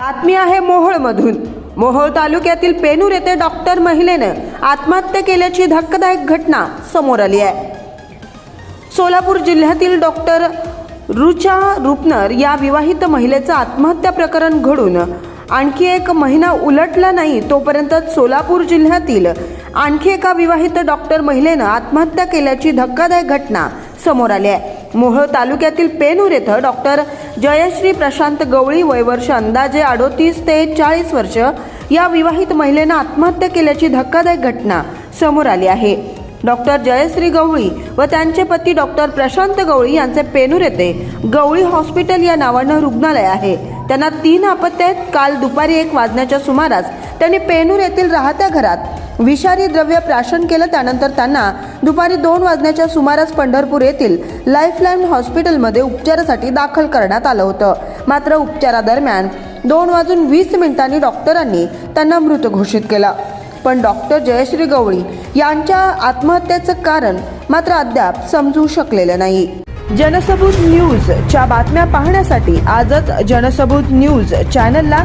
बातमी आहे मोहोळमधून. मोहोळ तालुक्यातील पेनूर येथे डॉक्टर महिलेनं आत्महत्या केल्याची धक्कादायक घटना समोर आली आहे. सोलापूर जिल्ह्यातील डॉक्टर रुचा रुपनर या विवाहित महिलेचं आत्महत्या प्रकरण घडून आणखी एक महिना उलटला नाही तोपर्यंत सोलापूर जिल्ह्यातील आणखी एका विवाहित डॉक्टर महिलेनं आत्महत्या केल्याची धक्कादायक घटना समोर आली आहे. मोहोळ तालुक्यातील पेनूर येथं डॉक्टर जयश्री प्रशांत गवळी वयवर्ष अंदाजे अडोतीस ते चाळीस वर्ष या विवाहित महिलेनं आत्महत्या केल्याची धक्कादायक घटना समोर आली आहे. डॉक्टर जयश्री गवळी व त्यांचे पती डॉक्टर प्रशांत गवळी यांचे पेनूर येथे गवळी हॉस्पिटल या नावानं रुग्णालय आहे. त्यांना तीन अपत्य आहेत. काल दुपारी एक वाजण्याच्या सुमारास त्यांनी पेनूर येथील राहत्या घरात विषारी द्रव्य प्राशन केलं त्यानंतर त्यांना दुपारी दोन वाजण्याच्या सुमारास पंढरपूर येथील लाईफलाईन हॉस्पिटलमध्ये उपचारासाठी दाखल करण्यात आलं होतं. मात्र उपचारादरम्यान दोन वाजून वीस मिनिटांनी डॉक्टरांनी त्यांना मृत घोषित केलं. पण डॉक्टर जयश्री गवळी यांच्या आत्महत्येचं कारण मात्र अद्याप समजू शकलेलं नाही. जनसबूत न्यूजच्या बातम्या पाहण्यासाठी आजच जनसबूत न्यूज चॅनलला